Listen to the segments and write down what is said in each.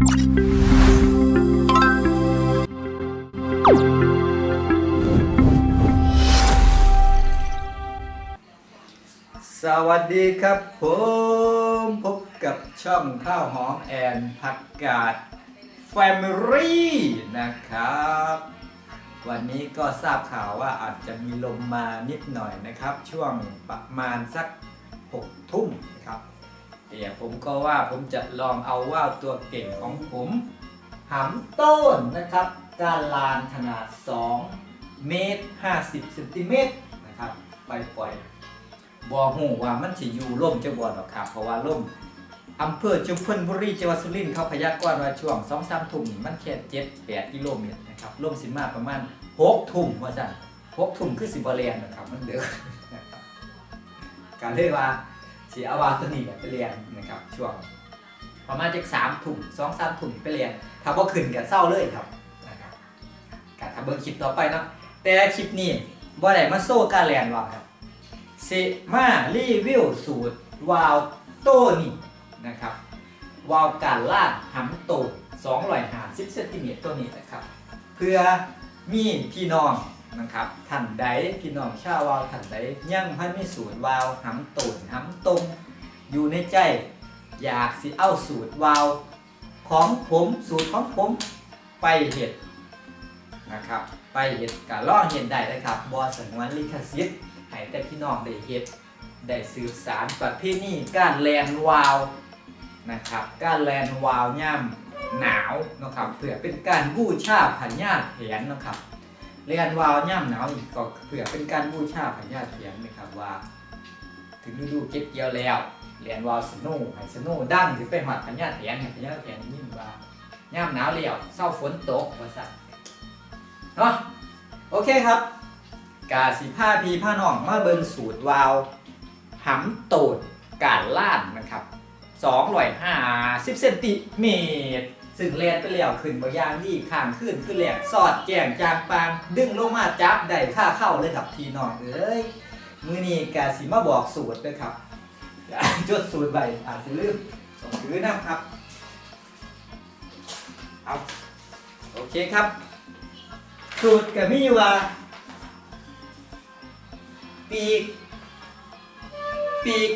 สวัสดีครับผมพบกับช่องข้าวหอมแอนผักกาด Family นะครับ วันนี้ก็ทราบข่าวว่าอาจจะมีลมมานิดหน่อยนะครับ ช่วงประมาณสัก6ทุ่มครับ เดี๋ยวผมก็ว่าผมจะลองเอาว่าวตัวเก่งของผมหำต้นนะครับการลานขนาด 2 เมตร 50เซนติเมตรนะครับไปปล่อยบอหูว่ามันสิอยู่ร่มจะบอดหรอกครับ เพราะว่าร่มอำเภอจุมพลบุรีจังหวัดสุรินทร์เขาพยากรณ์ว่าช่วง2 3ทุ่มนี่มันแค่7 8กิโลเมตรนะครับร่มสิมาประมาณ6ทุ่มว่าซั่น6ทุ่มคือสิบ่แรงนะครับมันเดือนะครับการเลยว่า สิเอาวาตัวนี้เนี่ยไปเรียนนะครับช่วงประมาณจาก3ทุ่ม2 3ทุ่มไปเรียนถ้าบ่ขึ้นก็เศร้าเลยครับนะครับก็ถ้าเบิ่งคลิปต่อไปเนาะแต่คลิปนี้บ่ได้มาโซ่การเรียนว่าครับสิมารีวิวสูตรวาล์วโตนี่นะครับวาล์วการลาดหำโต250เซนติเมตรตัวนี้นะครับ เพื่อมีพี่น้อง นะครับท่านใดพี่น้องชาววาวท่านใดยังพันมีสูตรวาวหำโตนหำตรงอยู่ในใจ อยากสิเอาสูตรวาวของผมสูตรของผมไปเห็ดนะครับ ไปเห็ดการล่องเห็ดได้นะครับบอสงวนลิขสิทธิ์ให้แต่พี่น้องได้เฮ็ดได้สืบสารประเพณีการแลนวาวนะครับ การแลนวาวย่ำหนาวนะครับเพื่อเป็นการบูชาพญาแถนนะครับ แลนวาวย่ำหนาวอีกก็เพื่อเป็นการบูชาพญาแถนนะครับว่า ถึงฤดูเก็บเกี่ยวแล้วแลนวาวสนุให้สนุดังถึงไปหอดพญาแถนให้พญาแถนยิ้มว่าย่ำหนาวแล้วเศร้าฝนตกว่าสั่นเนาะโอเคครับกาสีผ้าพีผ้าน่องมาเบิงสูตรวาวหำโตดการล่านนะครับ250เซนติเมตร ซึ่งแลนไปแล้วขึ้นบอย่างที่ข้างขึ้นขึ้นแหลกสอดแจงจางปาง ดึงลงมาจับได้ค่าเข้าเลยครับพี่น้องเอ้ยมือนี้กาสีมาบอกสูตรด้วยครับจดสูตรไว้อาจจะลืมส่งถือนะครับเอาโอเคครับ สูตรก็มีอยู่ว่า ปีก ปีก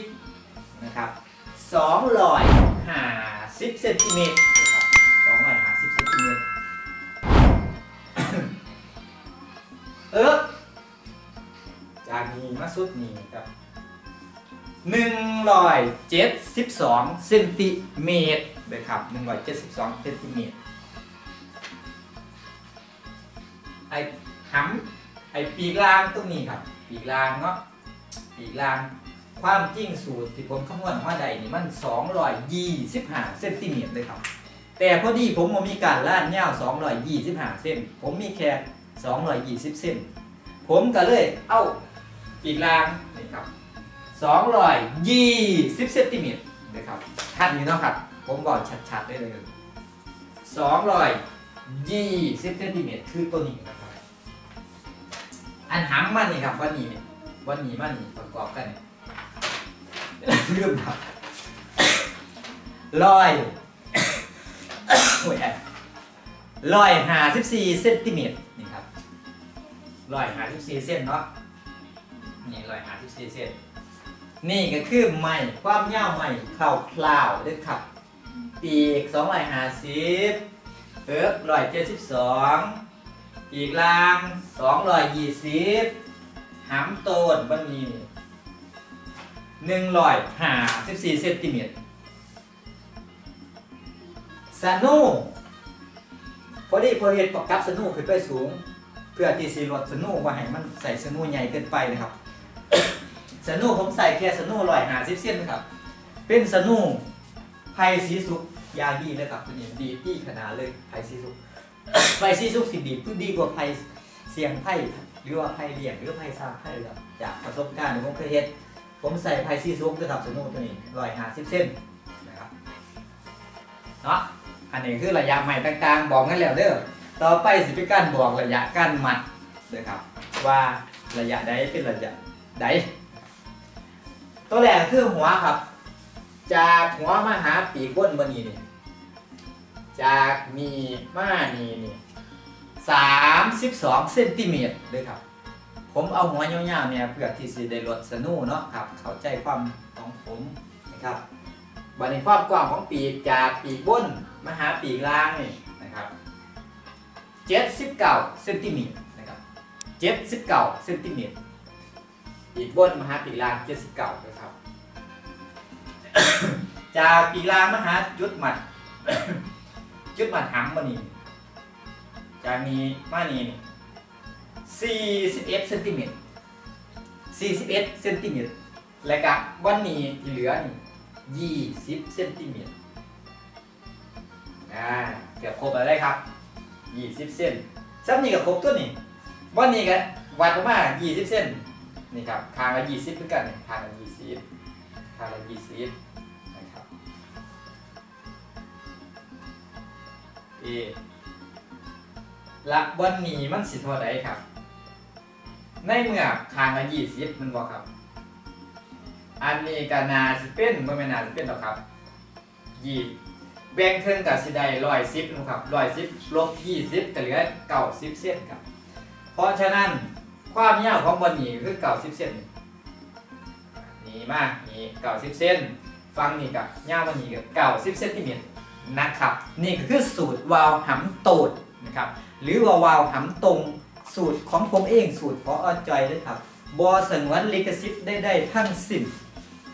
นะครับสองร้อยหาสิบเซนติเมตร สุดนี้ครับหนึ่งร้อยเจ็ดสิบสองเซนติเมตรเลยครับหนึ่งร้อยเจ็ดสิบสองเซนติเมตรไอ้หำไอ้ปีกลางตรงนี้ครับ ปีกลางเนาะปีกลางความจริงสูตรที่ผมคำนวณออกมาได้นี่มัน225เซนติเมตรเลยครับ แต่พอดีผมมีการล่านยาว225เซนผมมีแค่220เซนผมก็เลยเอา ปีกลางนี่ครับ220เซนติเมตรนะครับท่านนี้เนาะครับ ผมบอกชัดๆได้เลย220เซนติเมตรคือตัวนี้นะครับ อันหางมันนี่ครับวันนี้นี่วันนี้มันนี่ประกอบกันนี่เรื่องครับร้อยโอ้ยร้อยห้าสิบสี่เซนติเมตรนี่ครับร้อยห้าสิบสี่เซนเนาะ นี่ร้อยห้าสิบสี่เซนนี่ก็คือไม้ความยาวไม้เข่าพลาวด้วยครับ ปีกสองร้อยห้าสิบเอิบร้อยเจ็ดสิบสองปีกลางสองร้อยยี่สิบหำโตนบันนี้หนึ่งร้อยห้าสิบสี่เซนติเมตรสนุพอดีพอเห็นปกับสนุขึ้นไปสูง เพื่อที่สีลดสนุว่าให้มันใส่สนุใหญ่เกินไปนะครับ สนุผมใส่แค่สนุร้อยหาสิบเซนนะครับ เป็นสนุไพสีสุกยาดีเลยครับตัวนี้ดีที่ขนาดเลยไพสีสุกไพสีสุกสิดีคือดีกว่าไพเสียงไพ่หรือว่าไพ่เลี้ยงหรือไพ่ซาไพ่ครับจากประสบการณ์ที่ผมเคยเห็นผมใส่ไพสีสุกนะครับสนุตัวนี้ร้อยหาสิบเซนนะครับเนาะอันนี้คือระยะใหม่ต่างๆ บอกกันแล้วเด้อต่อไปสิเป็นการบอกระยะการมัดนะครับว่าระยะใดเป็นระยะใด ตัวแรกคือหัวครับ จากหัวมาหาปีกก้นบนนี้นี่จากมีมานี่นี่สามสิบสองเซนติเมตรเลยครับ ผมเอาหัวยาวๆเนี่ยเพื่อที่จะได้ลดสนูเนาะครับ เข้าใจความของผมนะครับบัดนี้ความกว้างของปีกจากปีกบนมาหาปีกล่างนี่นะครับเจ็ดสิบเก้าเซนติเมตรนะครับเจ็ดสิบเก้าเซนติเมตร ปีกบนมหาปีกล่างเจ็ดสิบเก้านะครับ จากปีกล่างมหาจุดหมัด จุดหมัดหำมานี่จากนี้มานี่นี่41เอซนติเมตร41เอซนติเมตรและกับวันนี้ที่เหลือนี่20เซนติเมตรอ่าเกือบครบแล้วเลยครับ20เซนซ้ำนี่กับครบตัวนี่วันนี้กันวัดออกมา20เซน นี่ครับทางละ20เพื่อกันนี่ทางละ20ทางละ20นะครับเอและวันนี้มันสิเท่าไรครับ ในเมื่อคางละยี่สิบมันบอกครับ อันนี้ก็นาสิเป็นบ่แม่นนาสิเป็นหรอกครับยี่แบ่งเทิงกับสิได้ร้อยสิบนะครับร้อยสิบลบยี่สิบก็เหลือเก้าสิบเส้นครับ เพราะฉะนั้น ความยาวของบนนี้คือเก้าสิบเส้นนี่มากนี่เก้าสิบเส้นฟังนี่กับยาวมันนี้กับเก้าสิบเซนติเมตรนะครับ นี่ก็คือสูตรวาล์วหำโตดนะครับหรือว่าวาล์วหำตรงสูตรของผมเองสูตรของอจอยเลยครับบอสงวนลิขสิทธิ์ได้ได้ทั้งสิ้น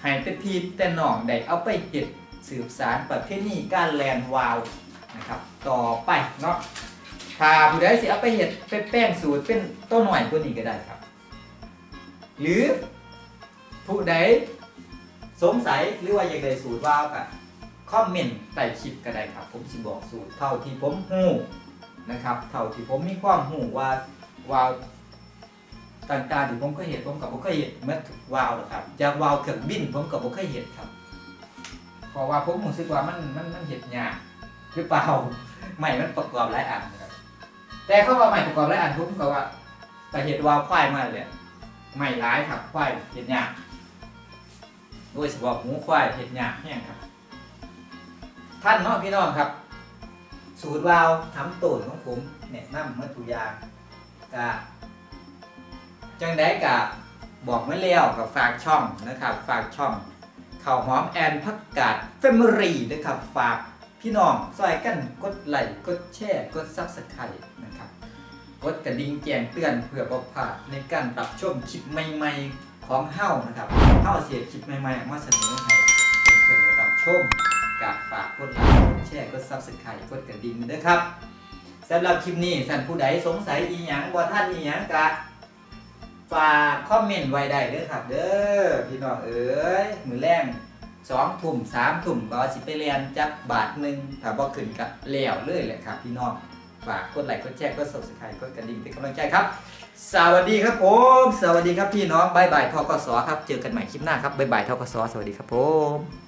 ให้แต่พีแต่หน้องได้เอาไปเก็บสืบสารประเพณีการแลนวาวนะครับต่อไปเนาะ ถ้าผู้ใดสิเอาไปเห็ดไปแป้งสูตรเป็นต้นหน่อยตัวนี้ก็ได้ครับ หรือผู้ใดสงสัยหรือว่าอยากได้สูตรวาวกันคอมเมนต์ใต้คลิปก็ได้ครับ ผมสิบอกสูตรเท่าที่ผมฮู้นะครับ เท่าที่ผมมีความหูว่าวาวต่างๆที่ผมเคยเห็นผมกับผมเคยเห็นเมื่อวาวหรอกครับจากวาวเครื่องบินผมกับผมเคยเห็นครับเพราะว่าผมรู้สึกว่ามันมันมันเห็นยากหรือเปล่าใหม่มันประกอบหลายอันนะครับ แต่เขาว่าใหม่ประกอบหลายอันผมก็ว่าแต่เห็นวาวควายมาเลยใหม่หลายครับควายเห็นยากโดยเฉพาะหูควายเห็นยากแห้งครับ ท่านเนาะพี่น้องครับ สูตรวาวทำตูนของผมแนะนำมาทุยางกะจังได้กะบอกไม่แล้วกับฝากช่องนะครับ ฝากช่องข่าวหอมแอนพักกาดเฟมรีนะครับฝาก พี่น้องซอยกันกดไลค์กดแชร์กดซับสไครต์นะครับ กดกระดิ่งแจ้งเตือนเพื่อบ่พลาดในการรับชมคลิปใหม่ๆของเฮ้านะครับเฮ้าเสียคลิปใหม่ๆออกมาเสนอให้เพื่อนๆได้รับชมกับฝากกดไลค์กดแชร์กดซับสไครต์กดกระดิ่งด้วยครับสำหรับคลิปนี้ท่านผู้ใดสงสัยอีหยังบ่ท่านอีหยังกะฝากคอมเมนต์ไว้ได้เด้อครับ เด้อพี่น้องเอ๋ยมือแรง สองทุ่มสามทุ่มก็สิไปเรียนจักบาทหนึ่งถ้าบ่ขึ้นก็แล้วเลยแหละครับพี่น้องฝากกดไลค์กดแชร์กด subscribe กดกระดิ่งเป็นกำลังใจครับ สวัสดีครับผม สวัสดีครับพี่น้องบายบายทกสครับ เจอกันใหม่คลิปหน้าครับบายบายทกสสวัสดีครับผม